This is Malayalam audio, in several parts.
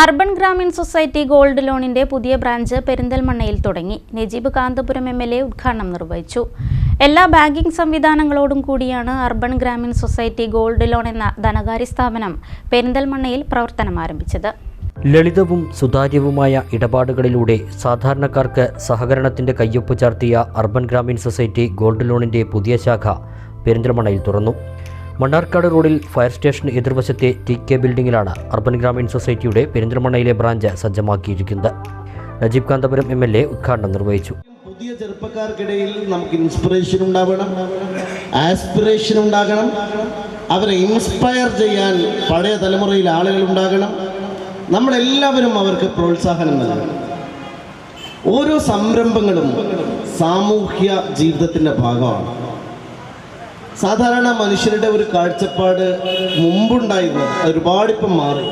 അർബൻ ഗ്രാമീൺ സൊസൈറ്റി ഗോൾഡ് ലോണിന്റെ പുതിയ ബ്രാഞ്ച് പെരിന്തൽമണ്ണയിൽ തുടങ്ങി. Najeeb Kanthapuram M L A ഉദ്ഘാടനം നിർവഹിച്ചു. എല്ലാ ബാങ്കിംഗ് സംവിധാനങ്ങളോടും കൂടിയാണ് urban Grameen society gold loan എന്ന ധനകാര്യ സ്ഥാപനം പെരിന്തൽമണ്ണയിൽ പ്രവർത്തനം ആരംഭിച്ചത്. ലളിതവും സുതാര്യവുമായ ഇടപാടുകളിലൂടെ സാധാരണക്കാർക്ക് സഹകരണത്തിന്റെ കയ്യൊപ്പ് ചാർത്തിയ അർബൻ ഗ്രാമീൺ സൊസൈറ്റി ഗോൾഡ് ലോണിന്റെ പുതിയ ശാഖ പെരിന്തൽമണ്ണയിൽ തുറന്നു. മണ്ണാർക്കാട് റോഡിൽ ഫയർ സ്റ്റേഷൻ എതിർവശത്തെ ടി കെ ബിൽഡിംഗിലാണ് അർബൻ ഗ്രാമീൺ സൊസൈറ്റിയുടെ പെരിന്തൽമണ്ണയിലെ branch സജ്ജമാക്കിയിരിക്കുന്നത്. Najeeb Kanthapuram M L A ഉദ്ഘാടനം നിർവഹിച്ചു. പുതിയ ചെറുപ്പക്കാർക്കിടയിൽ നമുക്ക് ഇൻസ്പിറേഷൻ ഉണ്ടാവണം. ആസ്പിറേഷൻ ഉണ്ടാകണം. അവരെ ഇൻസ്പയർ ചെയ്യാൻ പഴയ തലമുറയിൽ ആളുകൾ ഉണ്ടാകണം. നമ്മളെല്ലാവരും അവർക്ക് പ്രോത്സാഹനം നൽകണം. ഓരോ സംരംഭങ്ങളും സാമൂഹ്യ ജീവിതത്തിന്റെ ഭാഗമാണ്. സാധാരണ മനുഷ്യരുടെ ഒരു കാഴ്ചപ്പാട് മുമ്പുണ്ടായിരുന്നത് ഒരുപാടിപ്പം മാറി.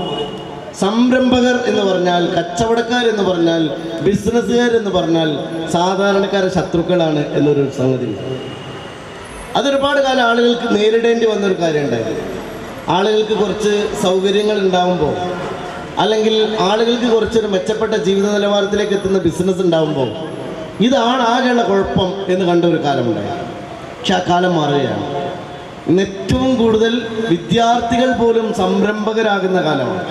സംരംഭകർ എന്ന് പറഞ്ഞാൽ കച്ചവടക്കാർ എന്ന് പറഞ്ഞാൽ ബിസിനസ്സുകാർ എന്ന് പറഞ്ഞാൽ സാധാരണക്കാരെ ശത്രുക്കളാണ് എന്നൊരു സംഗതി. അതൊരുപാട് കാലം ആളുകൾക്ക് നേരിടേണ്ടി വന്നൊരു കാര്യം ഉണ്ടായിരുന്നു ആളുകൾക്ക് കുറച്ച് സൗകര്യങ്ങൾ ഉണ്ടാകുമ്പോൾ അല്ലെങ്കിൽ ആളുകൾക്ക് കുറച്ചൊരു മെച്ചപ്പെട്ട ജീവിത നിലവാരത്തിലേക്ക് എത്തുന്ന ബിസിനസ് ഉണ്ടാകുമ്പോൾ ഇതാണ് ആകെയുള്ള കുഴപ്പം എന്ന് കണ്ട ഒരു കാലമുണ്ടായി. പക്ഷെ ആ കാലം മാറുകയാണ്. ഇന്ന് ഏറ്റവും കൂടുതൽ വിദ്യാർത്ഥികൾ പോലും സംരംഭകരാകുന്ന കാലമാണ്.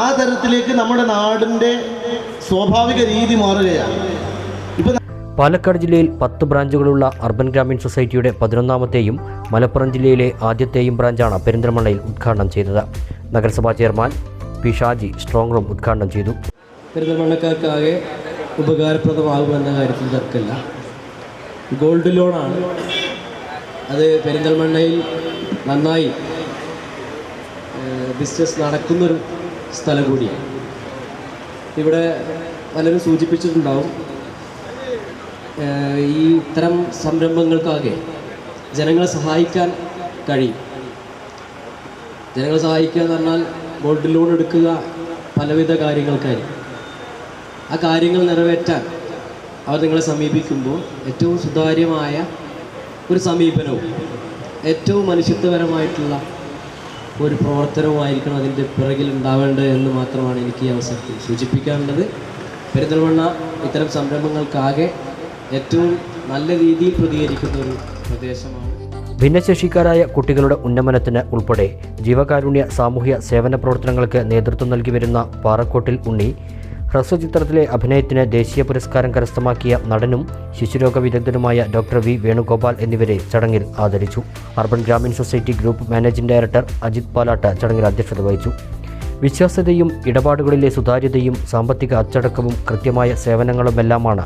ആ തരത്തിലേക്ക് നമ്മുടെ നാടിന്റെ സ്വാഭാവിക രീതി മാറുകയാണ്. ഇപ്പം പാലക്കാട് ജില്ലയിൽ പത്ത് ബ്രാഞ്ചുകളുള്ള അർബൻ ഗ്രാമീൺ സൊസൈറ്റിയുടെ പതിനൊന്നാമത്തെയും മലപ്പുറം ജില്ലയിലെ ആദ്യത്തെയും ബ്രാഞ്ചാണ് പെരിന്തൽമണ്ണയിൽ ഉദ്ഘാടനം ചെയ്തത്. നഗരസഭാ chairman P Shaji strong room ഉദ്ഘാടനം ചെയ്തു. പെരിന്തൽമണ്ണക്കാർക്കാകെ ഉപകാരപ്രദമാകുമെന്ന കാര്യത്തിൽ തർക്കമില്ല. ഗോൾഡ് ലോണാണ് അത് പെരിന്തൽമണ്ണയിൽ നന്നായി ബിസിനസ് നടക്കുന്നൊരു സ്ഥലം കൂടിയാണ്. ഇവിടെ പലരും സൂചിപ്പിച്ചിട്ടുണ്ടാവും ഈ ഇത്തരം സംരംഭങ്ങൾക്കാകെ ജനങ്ങളെ സഹായിക്കാൻ കഴിയും. ജനങ്ങളെ സഹായിക്കുക എന്ന് പറഞ്ഞാൽ ഗോൾഡ് ലോൺ എടുക്കുക പലവിധ കാര്യങ്ങൾക്കായിരിക്കും. ആ കാര്യങ്ങൾ നിറവേറ്റാൻ അവർ നിങ്ങളെ സമീപിക്കുമ്പോൾ ഏറ്റവും സുതാര്യമായ ഒരു സമീപനവും. ഏറ്റവും മനുഷ്യത്വപരമായിട്ടുള്ള ഒരു പ്രവർത്തനവുമായിരിക്കണം അതിന്റെ പിറകിൽ ഉണ്ടാവേണ്ടത് എന്ന് മാത്രമാണ് എനിക്ക് ഈ അവസരത്തിൽ സൂചിപ്പിക്കാനുള്ളത്. പെരിന്തൽമണ്ണ ഇത്തരം സംരംഭങ്ങൾക്കാകെ ഏറ്റവും നല്ല രീതിയിൽ പ്രതികരിക്കുന്ന ഒരു പ്രദേശമാണ്. ഭിന്നശേഷിക്കാരായ കുട്ടികളുടെ ഉന്നമനത്തിന് ഉൾപ്പെടെ ജീവകാരുണ്യ സാമൂഹ്യ സേവന പ്രവർത്തനങ്ങൾക്ക് നേതൃത്വം നൽകി വരുന്ന പാറക്കോട്ടിൽ ഉണ്ണി ഹ്രസ്വചിത്രത്തിലെ അഭിനയത്തിന് ദേശീയ പുരസ്കാരം കരസ്ഥമാക്കിയ നടനും ശിശുരോഗ വിദഗ്ധനുമായ ഡോക്ടർ വി വേണുഗോപാൽ എന്നിവരെ ചടങ്ങിൽ ആദരിച്ചു. Urban Grameen society group managing director Ajith Palatt ചടങ്ങിൽ അധ്യക്ഷത വഹിച്ചു. വിശ്വാസ്യതയും ഇടപാടുകളിലെ സുതാര്യതയും സാമ്പത്തിക അച്ചടക്കവും കൃത്യമായ സേവനങ്ങളുമെല്ലാമാണ്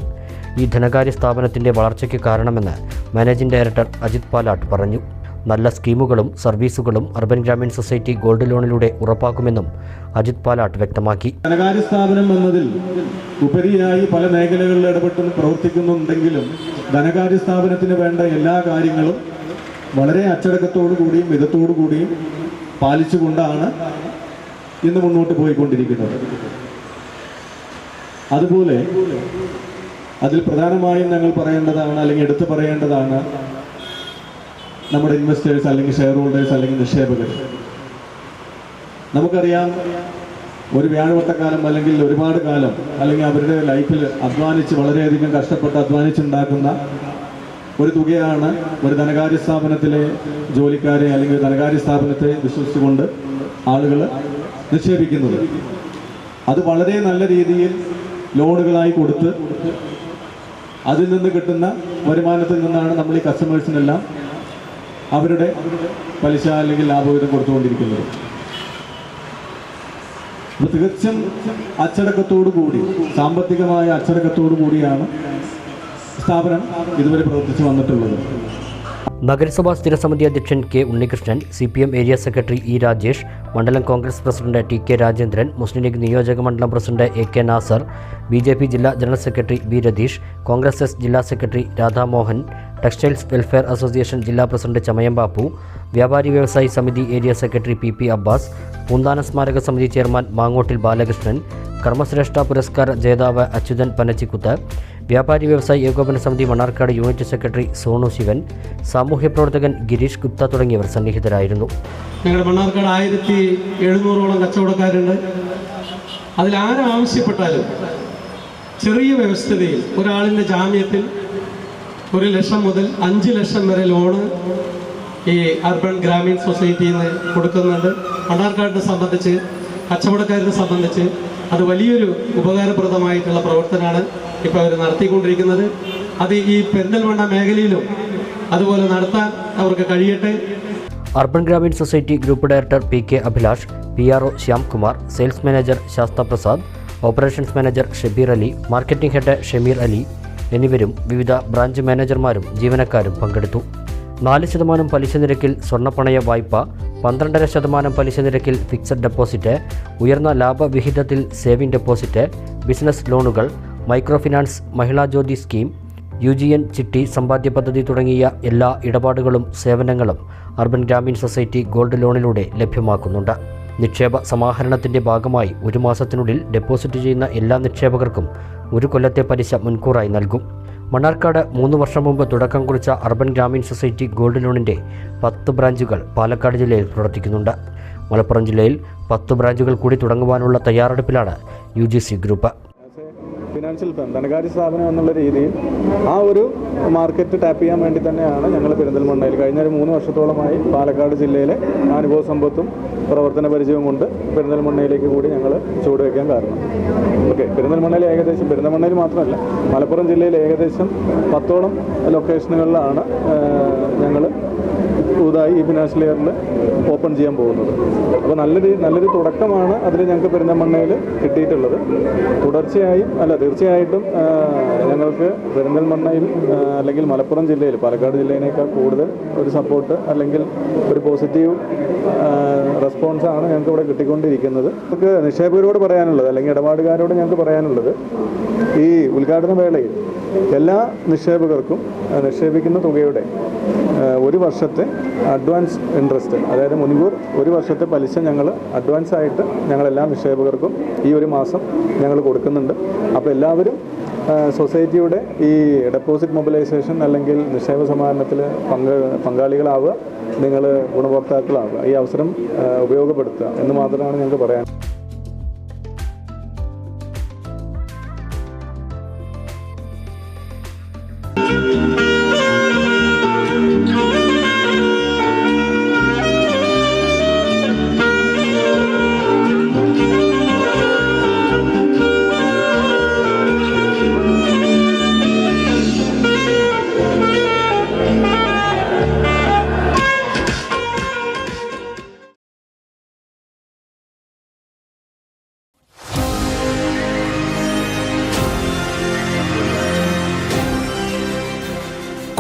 ഈ ധനകാര്യ സ്ഥാപനത്തിന്റെ വളർച്ചയ്ക്ക് കാരണമെന്ന് മാനേജിംഗ് ഡയറക്ടർ അജിത് പാലാട്ട് പറഞ്ഞു. നല്ല സ്കീമുകളും സർവീസുകളും അർബൻ ഗ്രാമീൺ സൊസൈറ്റി ഗോൾഡ് ലോണിലൂടെ ഉറപ്പാക്കുമെന്നും അജിത് പാലാട്ട് വ്യക്തമാക്കി. ധനകാര്യ സ്ഥാപനം എന്നതിൽ ഉപരിയായി പല മേഖലകളിൽ ഇടപെട്ട് പ്രവർത്തിക്കുന്നുണ്ടെങ്കിലും ധനകാര്യ സ്ഥാപനത്തിന് വേണ്ട എല്ലാ കാര്യങ്ങളും വളരെ അച്ചടക്കത്തോടു കൂടിയും വിധത്തോടു കൂടിയും പാലിച്ചുകൊണ്ടാണ് ഇന്ന് മുന്നോട്ട് പോയിക്കൊണ്ടിരിക്കുന്നത്. അതുപോലെ അതിൽ പ്രധാനമായും ഞങ്ങൾ പറയേണ്ടതാണ് അല്ലെങ്കിൽ എടുത്തു പറയേണ്ടതാണ് നമ്മുടെ ഇൻവെസ്റ്റേഴ്സ് അല്ലെങ്കിൽ ഷെയർ ഹോൾഡേഴ്സ് അല്ലെങ്കിൽ നിക്ഷേപകർ. നമുക്കറിയാം ഒരു വ്യാഴവട്ടക്കാലം അല്ലെങ്കിൽ ഒരുപാട് കാലം അല്ലെങ്കിൽ അവരുടെ ലൈഫിൽ അധ്വാനിച്ച് വളരെയധികം കഷ്ടപ്പെട്ട് അധ്വാനിച്ചുണ്ടാക്കുന്ന ഒരു തുകയാണ് ഒരു ധനകാര്യ സ്ഥാപനത്തിലെ ജോലിക്കാരെ അല്ലെങ്കിൽ ധനകാര്യ സ്ഥാപനത്തെ വിശ്വസിച്ചുകൊണ്ട് ആളുകൾ നിക്ഷേപിക്കുന്നത്. അത് വളരെ നല്ല രീതിയിൽ ലോണുകളായി കൊടുത്ത് അതിൽ നിന്ന് കിട്ടുന്ന വരുമാനത്തിൽ നിന്നാണ് നമ്മൾ ഈ കസ്റ്റമേഴ്സിനെല്ലാം അവരുടെ പലിശ അല്ലെങ്കിൽ ലാഭവിധം കൊടുത്തുകൊണ്ടിരിക്കുന്നത്. തികച്ചും അച്ചടക്കത്തോടു കൂടി സാമ്പത്തികമായ അച്ചടക്കത്തോടു കൂടിയാണ് സ്ഥാപനം ഇതുവരെ പ്രവർത്തിച്ചു വന്നിട്ടുള്ളത്. നഗരസഭാ സ്ഥിരസമിതി അധ്യക്ഷൻ K Unnikrishnan C P M area secretary E Rajesh മണ്ഡലം Congress president T K Rajendran Muslim League നിയോജക മണ്ഡലം president A K Nasser B J P ജില്ലാ general secretary B Ratheesh Congress S ജില്ലാ secretary Radhamohan textiles welfare association ജില്ലാ പ്രസിഡന്റ് ചമയം ബാപ്പു വ്യാപാരി വ്യവസായി സമിതി area secretary P P Abbas Poonthana സ്മാരക സമിതി ചെയർമാൻ മാങ്ങോട്ടിൽ ബാലകൃഷ്ണൻ കർമ്മശ്രേഷ്ഠ പുരസ്കാര ജേതാവ് അച്യുതൻ പനച്ചിക്കുത്ത് വ്യാപാരി വ്യവസായി ഏകോപന സമിതി മണ്ണാർക്കാട് യൂണിറ്റ് സെക്രട്ടറി സോണു ശിവൻ സാമൂഹ്യ പ്രവർത്തകൻ ഗിരീഷ് ഗുപ്ത തുടങ്ങിയവർ സന്നിഹിതരായിരുന്നു. ഞങ്ങളുടെ മണ്ണാർക്കാട് ആയിരത്തി എഴുന്നൂറോളം കച്ചവടക്കാരുണ്ട്. അതിൽ ആരാവശ്യപ്പെട്ടാലും ചെറിയ വ്യവസ്ഥതയിൽ ഒരാളിന്റെ ജാമ്യത്തിൽ ഒരു ലക്ഷം മുതൽ അഞ്ച് ലക്ഷം വരെ ലോണ് ഈ അർബൻ ഗ്രാമീൺ സൊസൈറ്റിയിൽ നിന്ന് കൊടുക്കുന്നുണ്ട് മണ്ണാർക്കാടിനെ സംബന്ധിച്ച് കച്ചവടക്കാരനെ സംബന്ധിച്ച് അത് വലിയൊരു ഉപകാരപ്രദമായിട്ടുള്ള പ്രവർത്തനമാണ് ഇപ്പോൾ അവർ നടത്തിക്കൊണ്ടിരിക്കുന്നത്. അത് ഈ പെരിന്തൽമണ്ണ മേഖലയിലും അതുപോലെ നടത്താൻ അവർക്ക് കഴിയട്ടെ. Urban Grameen society group director P K Abhilash P R O Shyamkumar sales manager Sastha Prasad operations manager Shabeer Ali marketing head Shameer Ali എന്നിവരും വിവിധ ബ്രാഞ്ച് മാനേജർമാരും ജീവനക്കാരും പങ്കെടുത്തു. നാല് ശതമാനം പലിശ നിരക്കിൽ സ്വർണപ്പണയ വായ്പ പന്ത്രണ്ടര ശതമാനം പലിശ നിരക്കിൽ ഫിക്സഡ് ഡെപ്പോസിറ്റ് ഉയർന്ന ലാഭവിഹിതത്തിൽ സേവിംഗ് ഡെപ്പോസിറ്റ് ബിസിനസ് ലോണുകൾ micro finance Mahila Jyothi scheme U G N ചിട്ടി സമ്പാദ്യ പദ്ധതി തുടങ്ങിയ എല്ലാ ഇടപാടുകളും സേവനങ്ങളും അർബൻ ഗ്രാമീൺ സൊസൈറ്റി ഗോൾഡ് ലോണിലൂടെ ലഭ്യമാക്കുന്നുണ്ട്. നിക്ഷേപ സമാഹരണത്തിന്റെ ഭാഗമായി ഒരു മാസത്തിനുള്ളിൽ ഡെപ്പോസിറ്റ് ചെയ്യുന്ന എല്ലാ നിക്ഷേപകർക്കും ഒരു കൊല്ലത്തെ പലിശ മുൻകൂറായി നൽകും. മണ്ണാർക്കാട് മൂന്ന് വർഷം മുമ്പ് തുടക്കം കുറിച്ച അർബൻ ഗ്രാമീൺ സൊസൈറ്റി ഗോൾഡ് ലോണിന്റെ പത്ത് ബ്രാഞ്ചുകൾ പാലക്കാട് ജില്ലയിൽ പ്രവർത്തിക്കുന്നുണ്ട്. മലപ്പുറം ജില്ലയിൽ പത്ത് ബ്രാഞ്ചുകൾ കൂടി തുടങ്ങുവാനുള്ള തയ്യാറെടുപ്പിലാണ് U G C group. Financial firm ധനകാര്യ സ്ഥാപനം എന്നുള്ള രീതിയിൽ ആ ഒരു മാർക്കറ്റ് ടാപ്പ് ചെയ്യാൻ വേണ്ടി തന്നെയാണ് ഞങ്ങൾ പെരിന്തൽമണ്ണയിൽ കഴിഞ്ഞ ഒരു മൂന്ന് വർഷത്തോളമായി പാലക്കാട് ജില്ലയിലെ അനുഭവ സമ്പത്തും പ്രവർത്തന പരിചയവും കൊണ്ട് പെരിന്തൽമണ്ണയിലേക്ക് കൂടി ഞങ്ങൾ ചുവടുവെക്കാൻ കാരണം. ഓക്കെ പെരിന്തൽമണ്ണയിൽ ഏകദേശം പെരിന്തൽമണ്ണയിൽ മാത്രമല്ല മലപ്പുറം ജില്ലയിൽ ഏകദേശം പത്തോളം ലൊക്കേഷനുകളിലാണ് ഞങ്ങൾ പുതുതായി ഈ ഫിനാൻഷ്യൽ ഇയറിൽ ഓപ്പൺ ചെയ്യാൻ പോകുന്നത്. അപ്പോൾ നല്ലൊരു നല്ലൊരു തുടക്കമാണ് അതിൽ ഞങ്ങൾക്ക് പെരിന്തൽമണ്ണയിൽ കിട്ടിയിട്ടുള്ളത്. തുടർച്ചയായും അല്ല തീർച്ചയായിട്ടും ഞങ്ങൾക്ക് പെരിന്തൽമണ്ണയിൽ അല്ലെങ്കിൽ മലപ്പുറം ജില്ലയിൽ പാലക്കാട് ജില്ലയിനേക്കാൾ കൂടുതൽ ഒരു സപ്പോർട്ട് അല്ലെങ്കിൽ ഒരു പോസിറ്റീവ് റെസ്പോൺസാണ് ഞങ്ങൾക്ക് ഇവിടെ കിട്ടിക്കൊണ്ടിരിക്കുന്നത്. നമുക്ക് നിക്ഷേപകരോട് പറയാനുള്ളത് അല്ലെങ്കിൽ ഇടപാടുകാരോട് ഞങ്ങൾക്ക് പറയാനുള്ളത് ഈ ഉദ്ഘാടന വേളയിൽ എല്ലാ നിക്ഷേപകർക്കും നിക്ഷേപിക്കുന്ന തുകയുടെ ഒരു വർഷത്തെ അഡ്വാൻസ് ഇൻട്രസ്റ്റ് അതായത് മുൻകൂർ ഒരു വർഷത്തെ പലിശ ഞങ്ങൾ അഡ്വാൻസ് ആയിട്ട് ഞങ്ങളെല്ലാ നിക്ഷേപകർക്കും ഈ ഒരു മാസം ഞങ്ങൾ കൊടുക്കുന്നുണ്ട്. അപ്പോൾ എല്ലാവരും സൊസൈറ്റിയുടെ ഈ ഡെപ്പോസിറ്റ് മൊബിലൈസേഷൻ അല്ലെങ്കിൽ നിക്ഷേപ സമാഹരണത്തിൽ പങ്ക് പങ്കാളികളാവുക നിങ്ങൾ ഗുണഭോക്താക്കളാവുക ഈ അവസരം ഉപയോഗപ്പെടുത്തുക എന്ന് മാത്രമാണ് ഞങ്ങൾക്ക് പറയാൻ